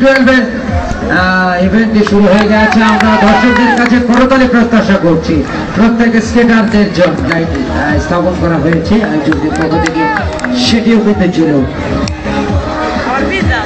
টুয়েলভের ইভেন্টটি শুরু হয়ে গেছে। আমরা দর্শকদের কাছে করতালি প্রত্যাশা করছি। প্রত্যেক স্কেটারদের স্থাপন করা হয়েছে। আয়োজকদের সেটিও করতে ছিল Olvida.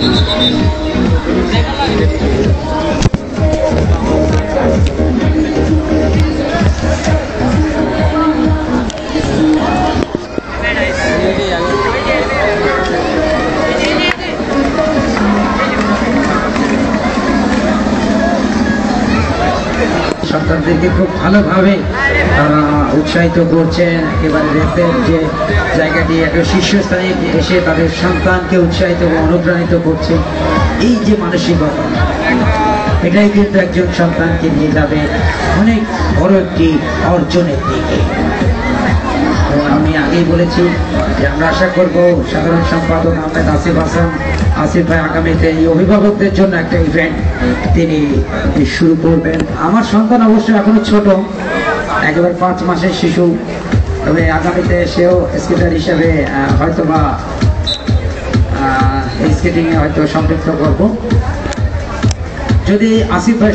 Thank you. সন্তানদেরকে খুব ভালোভাবে তারা উৎসাহিত করছেন। একেবারে দেখতেন যে জায়গাটি একটা শীর্ষস্থানে এসে তাদের সন্তানকে উৎসাহিত এবং অনুপ্রাণিত করছে। এই যে মানসিকতা, এটাই কিন্তু একজন সন্তানকে নিয়ে যাবে অনেক বড় একটি অর্জনের দিকে। আমি আগেই বলেছি যে আমরা আশা করব সাধারণ সম্পাদক আহমেদ আসিফ হাসান আসিফ ভাই আগামীতে এই অভিভাবকদের জন্য একটা ইভেন্ট তিনি শুরু করবেন। আমার সন্তান অবশ্যই এখনও ছোট, একেবারে পাঁচ মাসের শিশু, তবে আগামীতে সেও স্কেটার হিসাবে হয়তো বা স্কেটিংয়ে হয়তো সম্পৃক্ত করব। যদি আসিফ ভাই